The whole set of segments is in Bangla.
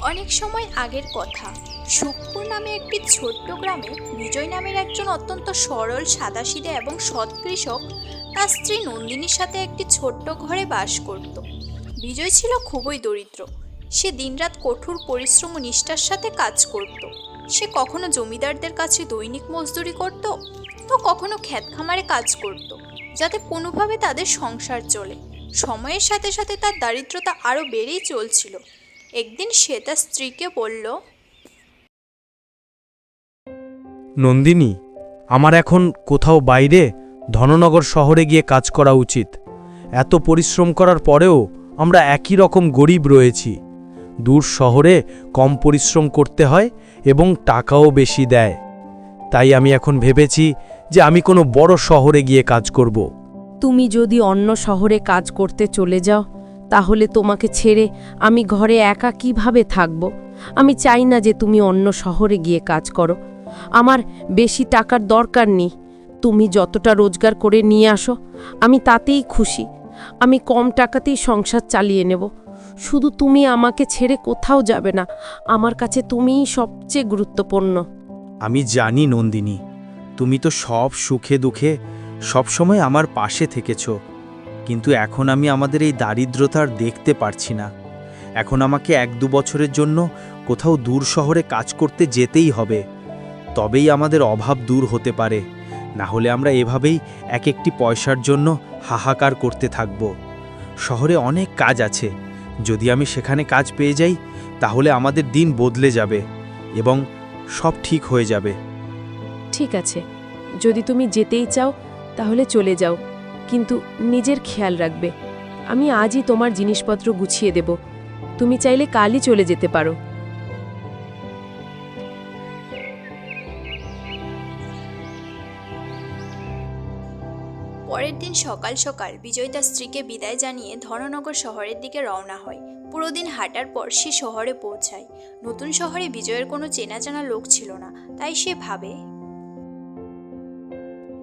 অনেক সময় আগের কথা। সুখপুর নামে একটি ছোট্ট গ্রামে বিজয় নামের একজন অত্যন্ত সরল, সাদাসিধে এবং সৎ কৃষক তার স্ত্রী নন্দিনীর সাথে একটি ছোট্ট ঘরে বাস করত। বিজয় ছিল খুবই দরিদ্র। সে দিনরাত কঠোর পরিশ্রম ও নিষ্ঠার সাথে কাজ করত। সে কখনো জমিদারদের কাছে দৈনিক মজদুরি করত, তো কখনো ক্ষেত খামারে কাজ করত, যাতে কোনোভাবে তাদের সংসার চলে। সময়ের সাথে সাথে তার দারিদ্রতা আরও বেড়েই চলছিল। একদিন সে তার স্ত্রীকে বলল নন্দিনী আমার এখন কোথাও বাইরে ধননগর শহরে গিয়ে কাজ করা উচিত। এত পরিশ্রম করার পরেও আমরা একই রকম গরিব রয়েছি। দূর শহরে কম পরিশ্রম করতে হয় এবং টাকাও বেশি দেয়। তাই আমি এখন ভেবেছি যে আমি কোনো বড় শহরে গিয়ে কাজ করব। তুমি যদি অন্য শহরে কাজ করতে চলে যাও তাহলে তোমাকে ছেড়ে আমি ঘরে একা কীভাবে থাকব? আমি চাই না যে তুমি অন্য শহরে গিয়ে কাজ করো। আমার বেশি টাকার দরকার নেই। তুমি যতটা রোজগার করে নিয়ে আসো, আমি তাতেই খুশি। আমি কম টাকাতেই সংসার চালিয়ে নেব। শুধু তুমি আমাকে ছেড়ে কোথাও যাবে না। আমার কাছে তুমিই সবচেয়ে গুরুত্বপূর্ণ। আমি জানি নন্দিনী, তুমি তো সব সুখে দুঃখে সবসময় আমার পাশে থেকেছ। কিন্তু এখন আমি আমাদের এই দারিদ্রতার দেখতে পারছি না। এখন আমাকে এক দু বছরের জন্য কোথাও দূর শহরে কাজ করতে যেতেই হবে। তবেই আমাদের অভাব দূর হতে পারে। না হলে আমরা এভাবেই এক একটি পয়সার জন্য হাহাকার করতে থাকব। শহরে অনেক কাজ আছে। যদি আমি সেখানে কাজ পেয়ে যাই, তাহলে আমাদের দিন বদলে যাবে এবং সব ঠিক হয়ে যাবে। ঠিক আছে। যদি তুমি যেতেই চাও, তাহলে চলে যাও। কিন্তু নিজের খেয়াল রাখবে। আমি আজই তোমার জিনিসপত্র গুছিয়ে দেব। তুমি চাইলে কালই চলে যেতে পারো। পরের দিন সকাল সকাল বিজয় তার স্ত্রীকে বিদায় জানিয়ে ধননগর শহরের দিকে রওনা হয়। পুরো দিন হাঁটার পর সে শহরে পৌঁছায়। নতুন শহরে বিজয়ের কোনো চেনা জানা লোক ছিল না, তাই সে ভাবে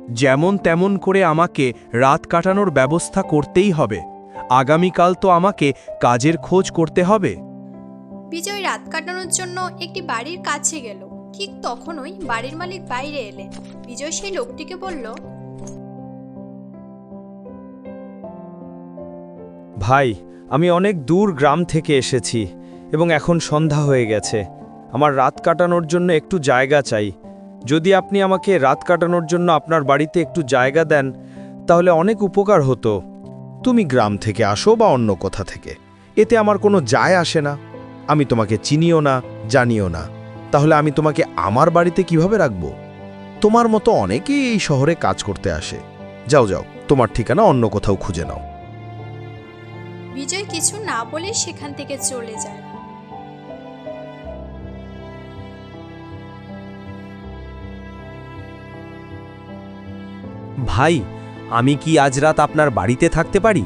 যেমন তেমন করে আমাকে রাত কাটানোর ব্যবস্থা করতেই হবে। আগামীকাল তো আমাকে কাজের খোঁজ করতে হবে। বিজয় রাত কাটানোর জন্য একটি বাড়ির কাছে গেল। ঠিক তখনই বাড়ির মালিক বাইরে এলেন। বিজয় সেই লোকটিকে বলল ভাই আমি অনেক দূর গ্রাম থেকে এসেছি এবং এখন সন্ধ্যা হয়ে গেছে। আমার রাত কাটানোর জন্য একটু জায়গা চাই। যদি আপনি আমাকে রাত কাটানোর জন্য আপনার বাড়িতে একটু জায়গা দেন, তাহলে অনেক উপকার হতো। তুমি গ্রাম থেকে আসো বা অন্য কোথা থেকে। এতে আমার কোনো যায় আসে না। আমি তোমাকে চিনিও না, জানিও না। তাহলে আমি তোমাকে আমার বাড়িতে কীভাবে রাখব? তোমার মতো অনেকেই এই শহরে কাজ করতে আসে। যাও যাও, তোমার ঠিকানা অন্য কোথাও খুঁজে নাও। বিজয় কিছু না বলে সেখান থেকে চলে যায়। ভাই, আমি কি আজ রাত আপনার বাড়িতে থাকতে পারি?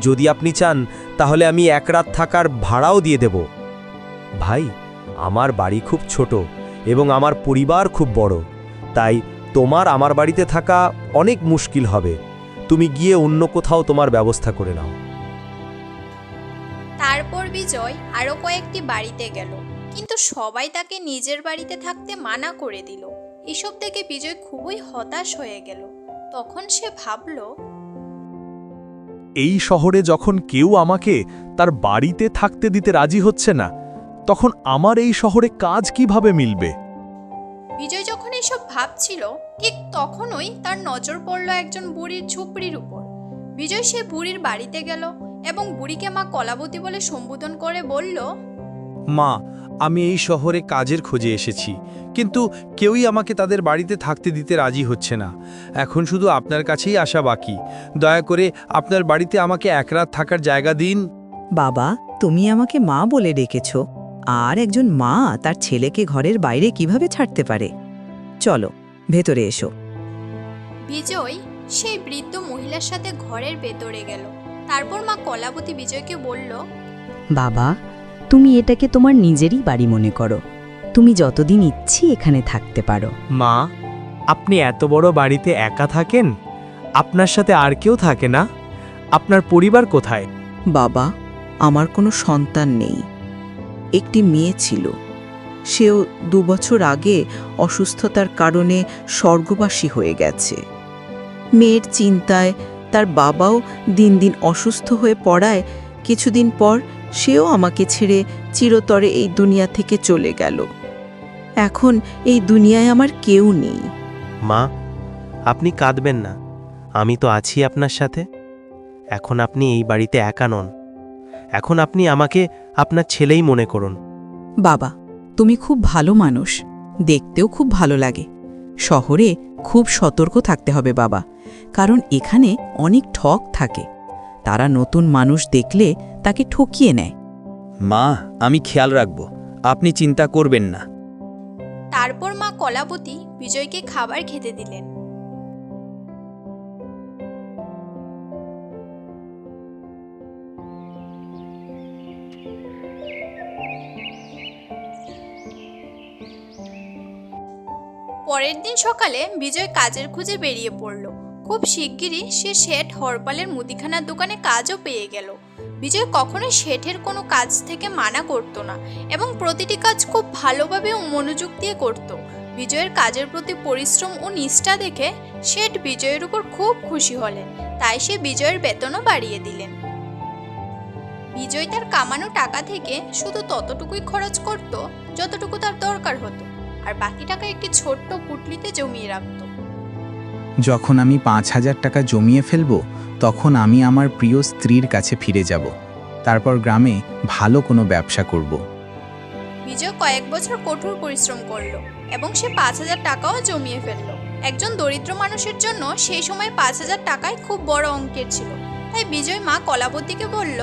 যদি আপনি চান, তাহলে আমি এক রাত থাকার ভাড়াও দিয়ে দেব। ভাই, আমার বাড়ি খুব ছোট এবং আমার পরিবার খুব বড়। তাই তোমার আমার বাড়িতে থাকা অনেক মুশকিল হবে। তুমি গিয়ে অন্য কোথাও তোমার ব্যবস্থা করে নাও। তারপর বিজয় আরও কয়েকটি বাড়িতে গেল। কিন্তু সবাই তাকে নিজের বাড়িতে থাকতে মানা করে দিল। এসব দেখে বিজয় খুবই হতাশ হয়ে গেল। তখন সে ভাবল এই শহরে যখন কেউ আমাকে তার বাড়িতে থাকতে দিতে রাজি হচ্ছে না তখন আমার এই শহরে কাজ কীভাবে মিলবে? বিজয় যখন এসব ভাবছিল ঠিক তখনই তার নজর পড়ল একজন বুড়ির ঝুপড়ির উপর। বিজয় সে বুড়ির বাড়িতে গেল এবং বুড়িকে মা কলাবতী বলে সম্বোধন করে বলল মা আমি এই শহরে কাজের খোঁজে এসেছি কিন্তু কেউই আমাকে তাদের বাড়িতে থাকতে দিতে রাজি হচ্ছে না। এখন শুধু আপনার কাছেই আসা বাকি। দয়া করে আপনার বাড়িতে আমাকে এক রাত থাকার জায়গা দিন। বাবা তুমি আমাকে মা বলে ডেকেছ। আর একজন মা তার ছেলেকে ঘরের বাইরে কীভাবে ছাড়তে পারে? চলো ভেতরে এসো। বিজয় সেই বৃদ্ধ মহিলার সাথে ঘরের ভেতরে গেল। তারপর মা কলাবতী বিজয়কে বলল বাবা তুমি এটাকে তোমার নিজেরই বাড়ি মনে করো। তুমি যতদিন ইচ্ছি এখানে থাকতে পারো। মা আপনি এত বড় বাড়িতে একা থাকেন? আপনার সাথে আর কেউ থাকে না? আপনার পরিবার কোথায়? বাবা আমার কোনো সন্তান নেই। একটি মেয়ে ছিল। সেও দুবছর আগে অসুস্থতার কারণে স্বর্গবাসী হয়ে গেছে। মেয়ের চিন্তায় তার বাবাও দিন দিন অসুস্থ হয়ে পড়ায়। কিছুদিন পর সেও আমাকে ছেড়ে চিরতরে এই দুনিয়া থেকে চলে গেল। এখন এই দুনিয়ায় আমার কেউ নেই। মা আপনি কাঁদবেন না। আমি তো আছি আপনার সাথে। এখন আপনি এই বাড়িতে একা নন। এখন আপনি আমাকে আপনার ছেলেই মনে করুন। বাবা তুমি খুব ভালো মানুষ। দেখতেও খুব ভালো লাগে। শহরে খুব সতর্ক থাকতে হবে বাবা। কারণ এখানে অনেক ঠক থাকে। তারা নতুন মানুষ দেখলে তাকে ঠকিয়ে নেয়। মা আমি খেয়াল রাখব। আপনি চিন্তা করবেন না। তারপর মা কলাবতী বিজয়কে খাবার খেতে দিলেন। পরের দিন সকালে বিজয় কাজের খুঁজে বেরিয়ে পড়ল। খুব শিগগিরই সে শেঠ হরপালের মুদিখানার দোকানে কাজও পেয়ে গেল। বিজয় কখনোই শেঠের কোনো কাজ থেকে মানা করতো না এবং প্রতিটি কাজ খুব ভালোভাবে মনোযোগ দিয়ে করত। বিজয়ের কাজের প্রতি পরিশ্রম ও নিষ্ঠা দেখে শেঠ বিজয়ের উপর খুব খুশি হলেন। তাই সে বিজয়ের বেতনও বাড়িয়ে দিলেন। বিজয় তার কামানো টাকা থেকে শুধু ততটুকুই খরচ করত যতটুকু তার দরকার হতো। আর বাকি টাকা একটি ছোট্ট পুটলিতে জমিয়ে রাখত। যখন আমি পাঁচ হাজার টাকা জমিয়ে ফেলব তখন আমি আমার প্রিয় স্ত্রীর কাছে ফিরে যাব। তারপর গ্রামে ভালো কোনো ব্যবসা করব। বিজয় কয়েক বছর কঠোর পরিশ্রম করল এবং সে পাঁচ হাজার টাকাও জমিয়ে ফেলল। একজন দরিদ্র মানুষের জন্য সেই সময় পাঁচ হাজার টাকায় খুব বড় অঙ্কের ছিল। তাই বিজয় মা কলাবতীকে বলল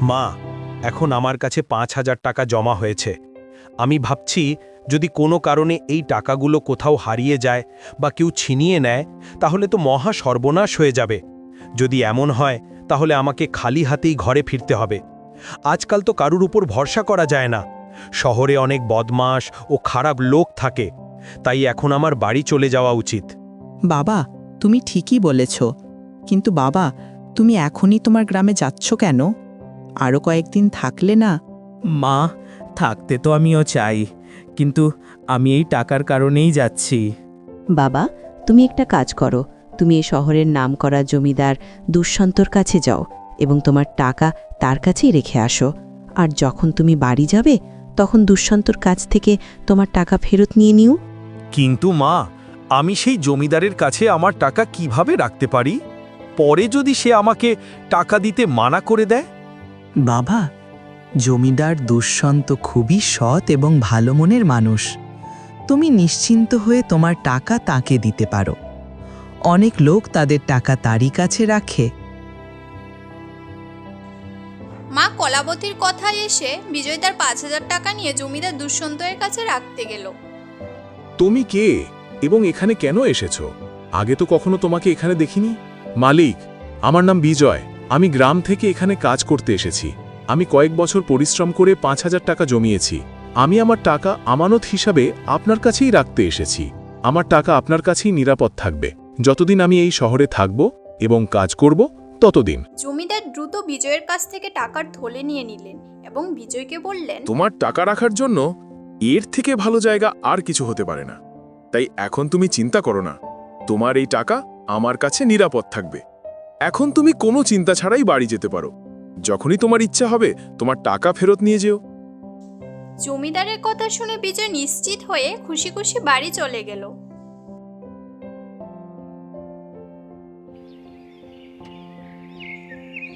মা এখন আমার কাছে পাঁচ হাজার টাকা জমা হয়েছে। আমি ভাবছি যদি কোনো কারণে এই টাকাগুলো কোথাও হারিয়ে যায় বা কেউ ছিনিয়ে নেয় তাহলে তো মহা সর্বনাশ হয়ে যাবে। যদি এমন হয় তাহলে আমাকে খালি হাতেই ঘরে ফিরতে হবে। আজকাল তো কারুর উপর ভরসা করা যায় না। শহরে অনেক বদমাস ও খারাপ লোক থাকে। তাই এখন আমার বাড়ি চলে যাওয়া উচিত। বাবা তুমি ঠিকই বলেছ। কিন্তু বাবা তুমি এখনই তোমার গ্রামে যাচ্ছ কেন? আরও কয়েকদিন থাকলে না? মা থাকতে তো আমিও চাই। কিন্তু আমি এই টাকার কারণেই যাচ্ছি। বাবা তুমি একটা কাজ করো। তুমি এই শহরের নামকরা জমিদার দুষ্যন্তর কাছে যাও এবং তোমার টাকা তার কাছেই রেখে আসো। আর যখন তুমি বাড়ি যাবে তখন দুষ্যন্তর কাছ থেকে তোমার টাকা ফেরত নিয়ে নিও। কিন্তু মা আমি সেই জমিদারের কাছে আমার টাকা কীভাবে রাখতে পারি? পরে যদি সে আমাকে টাকা দিতে মানা করে দেয়? বাবা জমিদার দুষ্যন্ত খুবই সৎ এবং ভালো মনের মানুষ। তুমি নিশ্চিন্ত হয়ে তোমার টাকা তাকে দিতে পারো। অনেক লোক তাদের টাকা তারই কাছে রাখে। মা কলাবতীর কথায় এসে বিজয় তার পাঁচ হাজার টাকা নিয়ে জমিদার দুষ্যন্তয়ের কাছে রাখতে গেল। তুমি কে এবং এখানে কেন এসেছ? আগে তো কখনো তোমাকে এখানে দেখিনি? মালিক আমার নাম বিজয়। আমি গ্রাম থেকে এখানে কাজ করতে এসেছি। আমি কয়েক বছর পরিশ্রম করে পাঁচ হাজার টাকা জমিয়েছি। আমি আমার টাকা আমানত হিসাবে আপনার কাছেই রাখতে এসেছি। আমার টাকা আপনার কাছেই নিরাপদ থাকবে। যতদিন আমি এই শহরে থাকব এবং কাজ করব ততদিন। জমিদার দ্রুত বিজয়ের কাছ থেকে টাকার থলে নিয়ে নিলেন এবং বিজয়কে বললেন তোমার টাকা রাখার জন্য এর থেকে ভালো জায়গা আর কিছু হতে পারে না। তাই এখন তুমি চিন্তা করো না। তোমার এই টাকা আমার কাছে নিরাপদ থাকবে। এখন তুমি কোনো চিন্তা ছাড়াই বাড়ি যেতে পারো। যখনই তোমার ইচ্ছা হবে তোমার টাকা ফেরত নিয়ে যেও। জমিদারের কথা শুনে বিজয় নিশ্চিত হয়ে খুশি খুশি বাড়ি চলে গেল।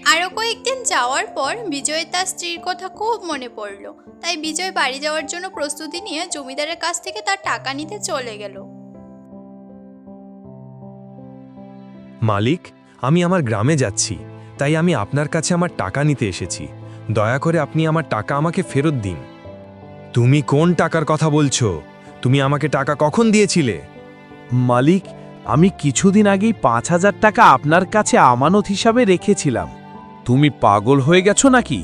আরও কয়েকদিন যাওয়ার পর বিজয় তার স্ত্রীর কথা খুব মনে পড়ল। তাই বিজয় বাড়ি যাওয়ার জন্য প্রস্তুতি নিয়ে জমিদারের কাছ থেকে তার টাকা নিতে চলে গেল। মালিক আমি আমার গ্রামে যাচ্ছি। তাই আমি আপনার কাছে আমার টাকা নিতে এসেছি। দয়া করে আপনি আমার টাকা আমাকে ফেরত দিন। তুমি কোন টাকার কথা বলছো? তুমি আমাকে টাকা কখন দিয়েছিলে? মালিক, আমি কিছুদিন আগেই পাঁচ হাজার টাকা আপনার কাছে আমানত হিসাবে রেখেছিলাম। তুমি পাগল হয়ে গেছো নাকি?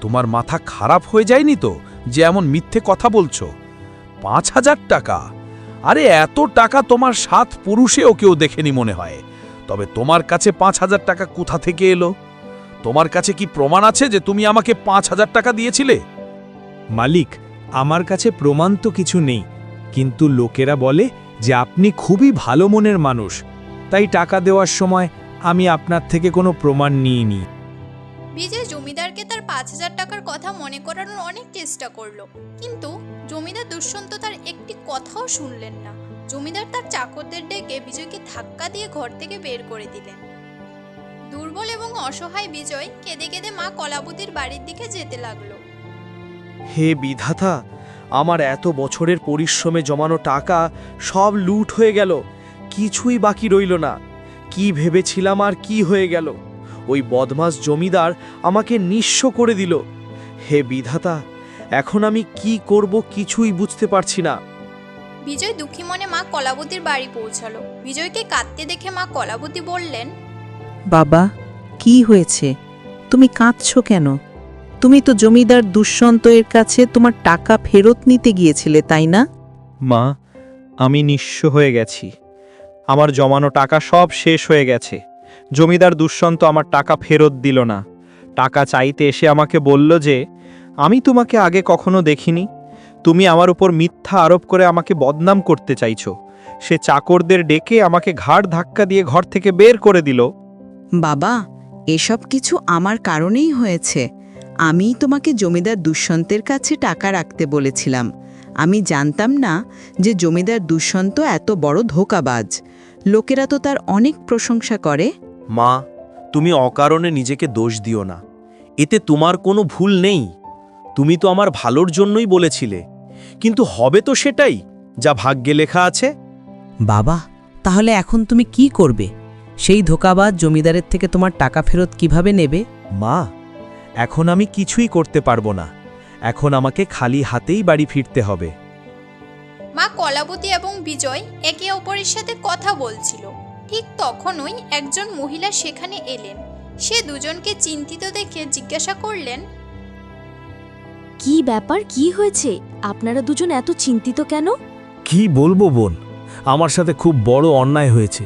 তোমার মাথা খারাপ হয়ে যায়নি তো যে এমন মিথ্যে কথা বলছো? পাঁচ হাজার টাকা? আরে এত টাকা তোমার সাত পুরুষেও কেউ দেখেনি মনে হয়। তবে তোমার কাছে পাঁচ হাজার টাকা কোথা থেকে এলো? তোমার কাছে কি প্রমাণ আছে যে তুমি আমাকে পাঁচ হাজার টাকা দিয়েছিলে? মালিক আমার কাছে প্রমাণ তো কিছু নেই কিন্তু লোকেরা বলে যে আপনি খুবই ভালো মনের মানুষ তাই টাকা দেওয়ার সময় আমি আপনার থেকে কোনো প্রমাণ নিইনি। বিজয় জমিদারকে তার পাঁচ হাজার টাকার কথা মনে করানোর অনেক চেষ্টা করল কিন্তু জমিদার দুষ্যন্ত তার একটি কথাও শুনলেন না। জমিদার তার চাকরদের ডেকে বিজয়কে ধাক্কা দিয়ে ঘর থেকে বের করে দিলেন। দুর্বল এবং অসহায় বিজয় কেঁদে কেঁদে মা কলাবতীর বাড়ির দিকে যেতে লাগল। হে বিধাতা, আমার এত বছরের পরিশ্রমে জমানো টাকা সব লুট হয়ে গেল। কিছুই বাকি রইল না। কি ভেবেছিলাম আর কি হয়ে গেল? ওই বদমাস জমিদার আমাকে নিঃস্ব করে দিল। হে বিধাতা, এখন আমি কি করব কিছুই বুঝতে পারছি না। বিজয় দুঃখী মনে মা কলাবতীর বাড়ি পৌঁছালো। বিজয়কে কাঁদতে দেখে মা কলাবতী বললেন বাবা কি হয়েছে? তুমি কাঁদছ কেন? তুমি তো জমিদার দুষ্যন্ত এর কাছে তোমার টাকা ফেরত নিতে গিয়েছিলে তাই না? মা আমি নিঃস্ব হয়ে গেছি। আমার জমানো টাকা সব শেষ হয়ে গেছে। জমিদার দুষ্যন্ত আমার টাকা ফেরত দিল না। টাকা চাইতে এসে আমাকে বলল যে আমি তোমাকে আগে কখনো দেখিনি। তুমি আমার উপর মিথ্যা আরোপ করে আমাকে বদনাম করতে চাইছ। সে চাকরদের ডেকে আমাকে ঘাড় ধাক্কা দিয়ে ঘর থেকে বের করে দিল। বাবা এসব কিছু আমার কারণেই হয়েছে। আমি তোমাকে জমিদার দুষ্যন্তের কাছে টাকা রাখতে বলেছিলাম। আমি জানতাম না যে জমিদার দুষ্যন্ত এত বড় ধোকাবাজ। লোকেরা তো তার অনেক প্রশংসা করে। মা তুমি অকারণে নিজেকে দোষ দিও না। এতে তোমার কোনো ভুল নেই। তুমি তো আমার ভালোর জন্যই বলেছিলে। কিন্তু হবে তো সেটাই যা ভাগ্যে লেখা আছে। বাবা তাহলে এখন তুমি কি করবে? সেই ধোকাবাজ জমিদারের থেকে তোমার টাকা ফেরত কীভাবে নেবে? মা এখন আমি কিছুই করতে পারব না। এখন আমাকে খালি হাতেই বাড়ি ফিরতে হবে। মা কলাবতী এবং বিজয় একে অপরের সাথে কথা বলছিল। ঠিক তখনই একজন মহিলা সেখানে এলেন। সে দুজনকে চিন্তিত দেখে জিজ্ঞাসা করলেন কি ব্যাপার? কি হয়েছে? আপনারা দুজন এত চিন্তিত কেন? কি বলব বোন? আমার সাথে খুব বড় অন্যায় হয়েছে।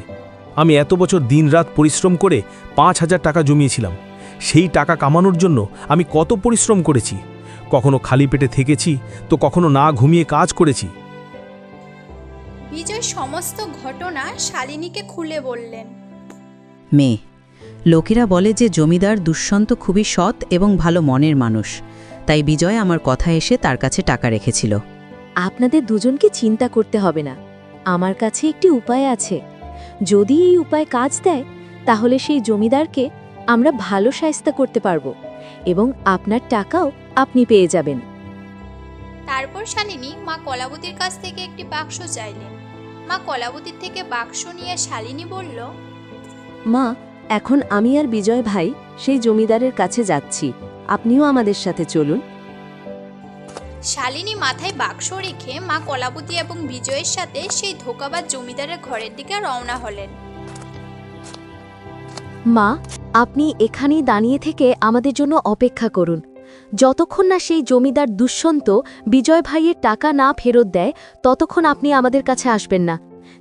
আমি এত বছর দিনরাত পরিশ্রম করে পাঁচ হাজার টাকা জমিয়েছিলাম। সেই টাকা কামানোর জন্য আমি কত পরিশ্রম করেছি। কখনো খালি পেটে থেকেছি তো কখনো না ঘুমিয়ে কাজ করেছি। বিজয় সমস্ত ঘটনা শালিনীকে খুলে বললেন। মেয়ে লোকেরা বলে যে জমিদার দুষ্যন্ত খুবই সৎ এবং ভালো মনের মানুষ। তাই বিজয় আমার কথা এসে তার কাছে টাকা রেখেছিল। আপনাদের দুজনকে চিন্তা করতে হবে না। আমার কাছে একটি উপায় আছে। যদি এই উপায় কাজ দেয় তাহলে সেই জমিদারকে আমরা ভালো সায়স্তা করতে পারব এবং আপনার টাকাও আপনি পেয়ে যাবেন। তারপর শালিনী মা কলাবতীর কাছ থেকে একটি বাক্স চাইলেন। মা কলাবতীর থেকে বাক্স নিয়ে শালিনী বলল মা এখন আমি আর বিজয় ভাই সেই জমিদারের কাছে যাচ্ছি। আপনিও আমাদের সাথে চলুন। শালিনী মাথায় বাক্স রেখে মা কলাবতী এবং বিজয়ের সাথে সেই ধোকাবাদ জমিদারের ঘরের দিকে রওনা হলেন। মা আপনি এখানেই দাঁড়িয়ে থেকে আমাদের জন্য অপেক্ষা করুন। যতক্ষণ না সেই জমিদার দুষ্যন্ত বিজয় ভাইয়ের টাকা না ফেরত দেয় ততক্ষণ আপনি আমাদের কাছে আসবেন না।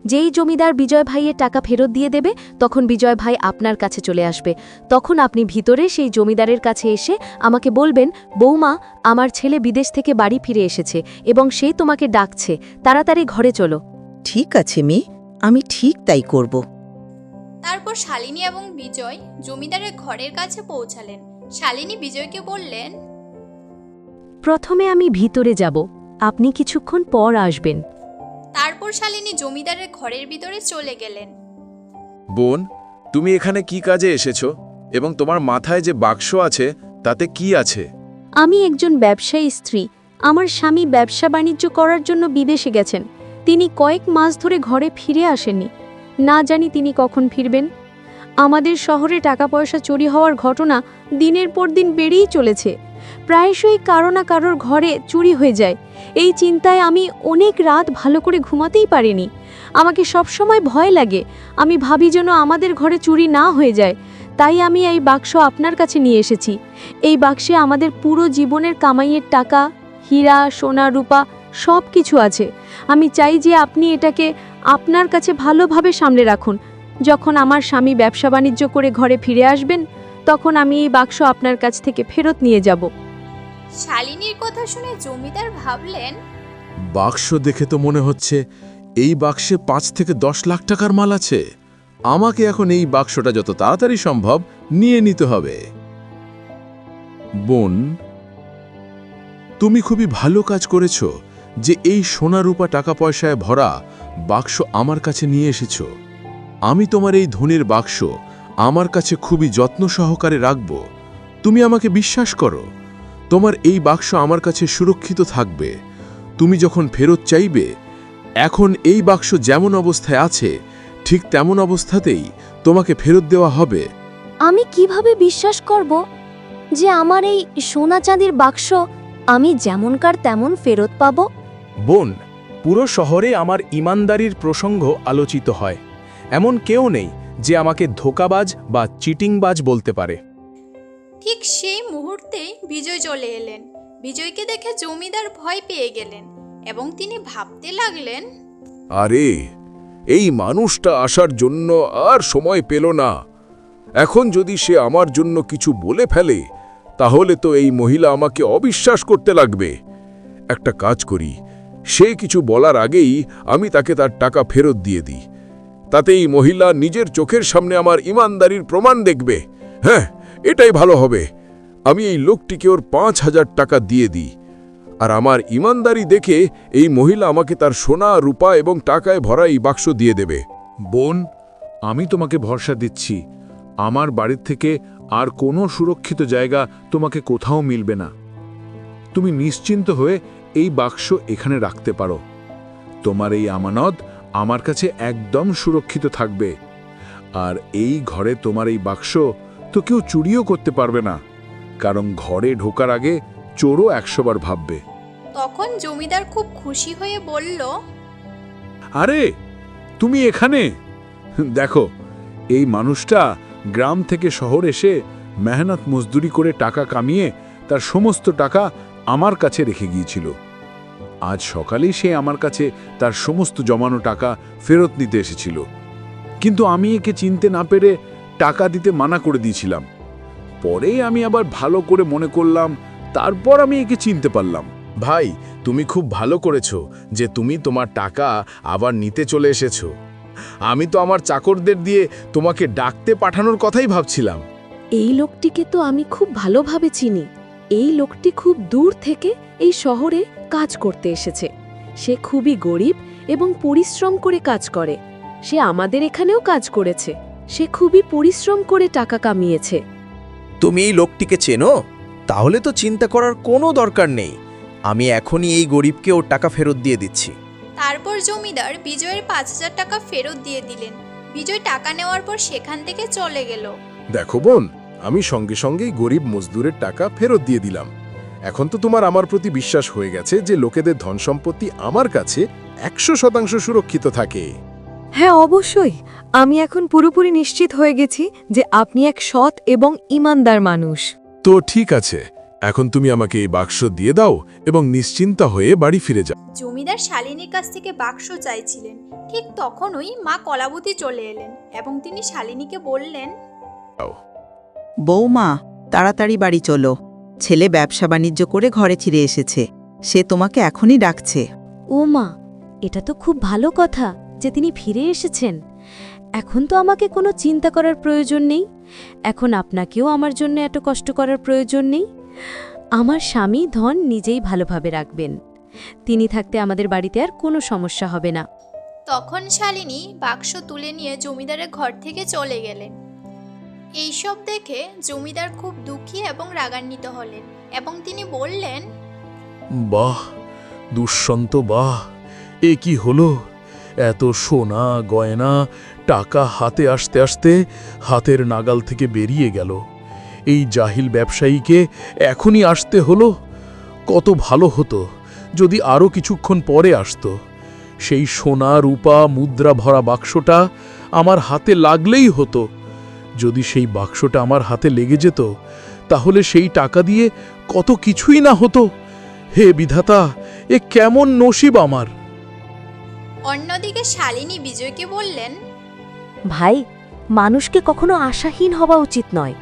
যেই জমিদার বিজয় ভাইয়ের টাকা ফেরত দিয়ে দেবে তখন বিজয় ভাই আপনার কাছে চলে আসবে। তখন আপনি ভিতরে সেই জমিদারের কাছে এসে আমাকে বলবেন বৌমা আমার ছেলে বিদেশ থেকে বাড়ি ফিরে এসেছে এবং সে তোমাকে ডাকছে। তাড়াতাড়ি ঘরে চলো। ঠিক আছে মেয়ে আমি ঠিক তাই করব। তারপর শালিনী এবং বিজয় জমিদারের ঘরের কাছে পৌঁছালেন। শালিনী বিজয়কে বললেন প্রথমে আমি ভিতরে যাব। আপনি কিছুক্ষণ পর আসবেন। শালিনী জমিদারের ঘরের ভিতরে চলে গেলেন। বোন তুমি এখানে কি কাজে এসেছ এবং তোমার মাথায় যে বাক্স আছে তাতে কি আছে? আমি একজন ব্যবসায়ী স্ত্রী। আমার স্বামী ব্যবসা বাণিজ্য করার জন্য বিদেশে গেছেন। তিনি কয়েক মাস ধরে ঘরে ফিরে আসেননি। না জানি তিনি কখন ফিরবেন। আমাদের শহরে টাকা পয়সা চুরি হওয়ার ঘটনা দিনের পর দিন বেড়েই চলেছে। প্রায়শই কারও না কারোর ঘরে চুরি হয়ে যায়। এই চিন্তায় আমি অনেক রাত ভালো করে ঘুমাতেই পারিনি। আমাকে সবসময় ভয় লাগে, আমি ভাবি যেন আমাদের ঘরে চুরি না হয়ে যায়। তাই আমি এই বাক্স আপনার কাছে নিয়ে এসেছি। এই বাক্সে আমাদের পুরো জীবনের কামাইয়ের টাকা, হীরা, সোনা, রূপা সব কিছু আছে। আমি চাই যে আপনি এটাকে আপনার কাছে ভালোভাবে সামলে রাখুন। যখন আমার স্বামী ব্যবসা বাণিজ্য করে ঘরে ফিরে আসবেন তখন আমি এই বাক্স আপনার কাছ থেকে ফেরত নিয়ে যাব। শালিনীর কথা শুনে জমিদার ভাবলেন বাক্স দেখে তো মনে হচ্ছে এই বাক্সে পাঁচ থেকে দশ লাখ টাকার মাল আছে। আমাকে এখন এই বাক্সটা যত তাড়াতাড়ি সম্ভব নিয়ে নিতে হবে। বোন তুমি খুবই ভালো কাজ করেছ যে এই সোনা রূপা টাকা পয়সায় ভরা বাক্স আমার কাছে নিয়ে এসেছ। আমি তোমার এই ধনের বাক্স আমার কাছে খুবই যত্ন সহকারে রাখব। তুমি আমাকে বিশ্বাস করো তোমার এই বাক্স আমার কাছে সুরক্ষিত থাকবে। তুমি যখন ফেরত চাইবে এখন এই বাক্স যেমন অবস্থায় আছে ঠিক তেমন অবস্থাতেই তোমাকে ফেরত দেওয়া হবে। আমি কীভাবে বিশ্বাস করব যে আমার এই সোনা চাঁদির বাক্স আমি যেমনকার তেমন ফেরত পাব? বোন পুরো শহরে আমার ইমানদারির প্রসঙ্গ আলোচিত হয়। এমন কেউ নেই যে আমাকে ধোকাবাজ বা চিটিংবাজ বলতে পারে। ঠিক সেই মুহূর্তে বিজয় চলে এলেন। বিজয়কে দেখে জমিদার ভয় পেয়ে গেলেন এবং তিনি ভাবতে লাগলেন আরে এই মানুষটা আসার জন্য আর সময় পেল না। এখন যদি সে আমার জন্য কিছু বলে ফেলে তাহলে তো এই মহিলা আমাকে অবিশ্বাস করতে লাগবে। একটা কাজ করি সে কিছু বলার আগেই আমি তাকে তার টাকা ফেরত দিয়ে দিই। তাতে এই মহিলা নিজের চোখের সামনে আমার ইমানদারির প্রমাণ দেখবে। হ্যাঁ এটাই ভালো হবে। আমি এই লোকটিকে ওর পাঁচ হাজার টাকা দিয়ে দিই। আর আমার ইমানদারি দেখে এই মহিলা আমাকে তার সোনা, রূপা এবং টাকায় ভরা এই বাক্স দিয়ে দেবে। বোন, আমি তোমাকে ভরসা দিচ্ছি। আমার বাড়ির থেকে আর কোনো সুরক্ষিত জায়গা তোমাকে কোথাও মিলবে না। তুমি নিশ্চিন্ত হয়ে এই বাক্স এখানে রাখতে পারো। তোমার এই আমানত আমার কাছে একদম সুরক্ষিত থাকবে। আর এই ঘরে তোমার এই বাক্স তো কেউ চুরিও করতে পারবে না কারণ ঘরে ঢোকার আগে চোরও একশোবার ভাববে। তখন জমিদার খুব খুশি হয়ে বলল আরে তুমি এখানে? দেখো এই মানুষটা গ্রাম থেকে শহর এসে মেহনত মজদুরি করে টাকা কামিয়ে তার সমস্ত টাকা আমার কাছে রেখে গিয়েছিল। আজ সকালেই সে আমার কাছে তার সমস্ত জমানো টাকা ফেরত নিতে এসেছিল। কিন্তু আমি একে চিনতে না পেরে টাকা দিতে মানা করে দিয়েছিলাম। পরে আমি আবার ভালো করে মনে করলাম তারপর আমি একে চিনতে পারলাম। ভাই তুমি খুব ভালো করেছ যে তুমি তোমার টাকা আবার নিতে চলে এসেছ। আমি তো আমার চাকরদের দিয়ে তোমাকে ডাকতে পাঠানোর কথাই ভাবছিলাম। এই লোকটিকে তো আমি খুব ভালোভাবে চিনি। এই লোকটি খুব দূর থেকে এই শহরে কাজ করতে এসেছে। সে খুবই গরিব এবং পরিশ্রম করে কাজ করে। সে আমাদের এখানেও কাজ করেছে। সে খুবই পরিশ্রম করে টাকা কামিয়েছে। তুমি এই লোকটিকে চেনো? তাহলে তো চিন্তা করার কোনো দরকার নেই। আমি এখনই এই গরিবকে ওর টাকা ফেরত দিয়ে দিচ্ছি। তারপর জমিদার বিজয়ের পাঁচ হাজার টাকা ফেরত দিয়ে দিলেন। বিজয় টাকা নেওয়ার পর সেখান থেকে চলে গেল। দেখো বোন আমি সঙ্গে সঙ্গেই গরিব মজদুরের টাকা ফেরত দিয়ে দিলাম। এখন তো তোমার আমার প্রতি বিশ্বাস হয়ে গেছে যে লোকেদের ধন সম্পত্তি আমার কাছে একশো শতাংশ সুরক্ষিত থাকে। হ্যাঁ অবশ্যই। আমি এখন পুরোপুরি নিশ্চিত হয়ে গেছি যে আপনি এক সৎ এবং ইমানদার মানুষ। তো ঠিক আছে। এখন তুমি আমাকে এই বাক্স দিয়ে দাও এবং নিশ্চিন্তা হয়ে বাড়ি ফিরে যাও। জমিদার শালিনীর কাছ থেকে বাক্স চাইছিলেন। ঠিক তখনই মা কলাবতী চলে এলেন এবং তিনি শালিনীকে বললেন বৌমা তাড়াতাড়ি বাড়ি চলো। ছেলে ব্যবসা বাণিজ্য করে ঘরে ফিরে এসেছে। সে তোমাকে এখনই ডাকছে। ও মা এটা তো খুব ভালো কথা যে তিনি ফিরে এসেছেন। এখন তো আমাকে কোনো চিন্তা করার প্রয়োজন নেই। এখন আপনাকেও আমার জন্য এত কষ্ট করার প্রয়োজন নেই। আমার স্বামী ধন নিজেই ভালোভাবে রাখবেন। তিনি থাকতে আমাদের বাড়িতে আর কোনো সমস্যা হবে না। তখন শালিনী বাক্স তুলে নিয়ে জমিদারের ঘর থেকে চলে গেলেন। এইসব দেখে জমিদার খুব দুঃখী এবং রাগান্বিত হলেন এবং তিনি বললেন, বাহ, দুঃসন্ত বাহ, এ কি হলো? এত সোনা, গয়না, টাকা হাতে আসতে আসতে হাতের নাগাল থেকে বেরিয়ে গেল। এই জাহিল ব্যবসায়ীকে এখনই আসতে হলো? কত ভালো হতো যদি আরও কিছুক্ষণ পরে আসতো। সেই সোনা, রূপা, মুদ্রা ভরা বাক্সটা আমার হাতে লাগলেই হতো। যদি সেই বাক্সটা আমার হাতে লেগে যেত তাহলে সেই টাকা দিয়ে কত কিছুই না হতো। হে বিধাতা এ কেমন নসিব আমার? অন্যদিকে শালিনী বিজয়কে বললেন ভাই মানুষকে কখনো আশাহীন হওয়া উচিত নয়।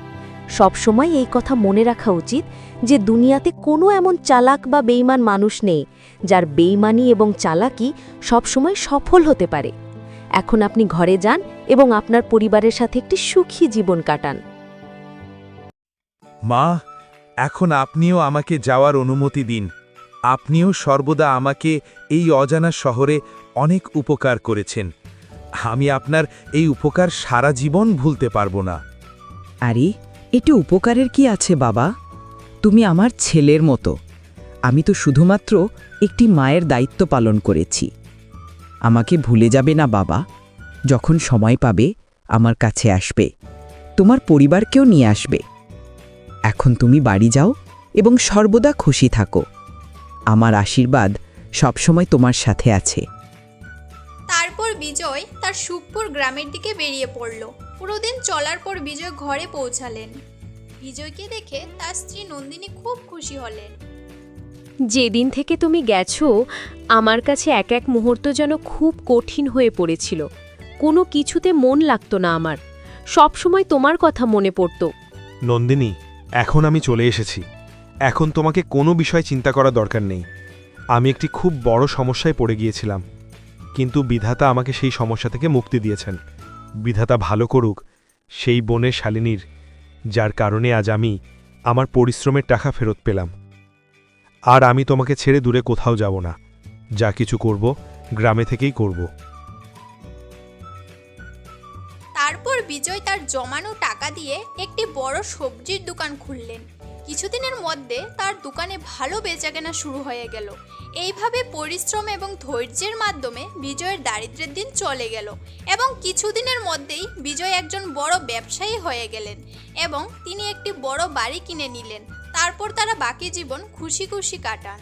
সবসময় এই কথা মনে রাখা উচিত যে দুনিয়াতে কোনো এমন চালাক বা বেইমান মানুষ নেই যার বেইমানি এবং চালাকি সবসময় সফল হতে পারে। এখন আপনি ঘরে যান এবং আপনার পরিবারের সাথে একটি সুখী জীবন কাটান। মা এখন আপনিও আমাকে যাওয়ার অনুমতি দিন। আপনিও সর্বদা আমাকে এই অজানা শহরে অনেক উপকার করেছেন। আমি আপনার এই উপকার সারা জীবন ভুলতে পারব না। আরে এটি উপকারের কি আছে বাবা? তুমি আমার ছেলের মতো। আমি তো শুধুমাত্র একটি মায়ের দায়িত্ব পালন করেছি। আমাকে ভুলে যাবে না বাবা। যখন সময় পাবে আমার কাছে আসবে। তোমার পরিবারকেও নিয়ে আসবে। এখন তুমি বাড়ি যাও এবং সর্বদা খুশি থাকো। আমার আশীর্বাদ সবসময় তোমার সাথে আছে। তারপর বিজয় তার সুখপুর গ্রামের দিকে বেরিয়ে পড়ল। পুরো দিন চলার পর বিজয় ঘরে পৌঁছালেন। বিজয়কে দেখে তার স্ত্রী নন্দিনী খুব খুশি হলেন। যেদিন থেকে তুমি গেছো আমার কাছে এক এক মুহূর্ত যেন খুব কঠিন হয়ে পড়েছিল। কোনো কিছুতে মন লাগতো না আমার। সব সময় তোমার কথা মনে পড়তো। নন্দিনী, এখন আমি চলে এসেছি। এখন তোমাকে কোনো বিষয় চিন্তা করা দরকার নেই। আমি একটি খুব বড় সমস্যায় পড়ে গিয়েছিলাম। কিন্তু বিধাতা আমাকে সেই সমস্যা থেকে মুক্তি দিয়েছেন। বিধাতা ভালো করুক, সেই বনের শালিনীর, যার কারণে আজ আমি আমার পরিশ্রমের টাকা ফেরত পেলাম। আর আমি তোমাকে ছেড়ে দূরে কোথাও যাব না। যা কিছু করব, গ্রামে থেকেই করব। বিজয় তার জমানো টাকা দিয়ে একটি বড় সবজির দোকান খুললেন। কিছুদিনের মধ্যে তার দোকানে ভালো বেচাকেনা শুরু হয়ে গেল। এইভাবে পরিশ্রম এবং ধৈর্যের মাধ্যমে বিজয়ের দারিদ্রের দিন চলে গেল এবং কিছুদিনের মধ্যেই বিজয় একজন বড় ব্যবসায়ী হয়ে গেলেন এবং তিনি একটি বড় বাড়ি কিনে নিলেন। তারপর তারা বাকি জীবন খুশি খুশি কাটান।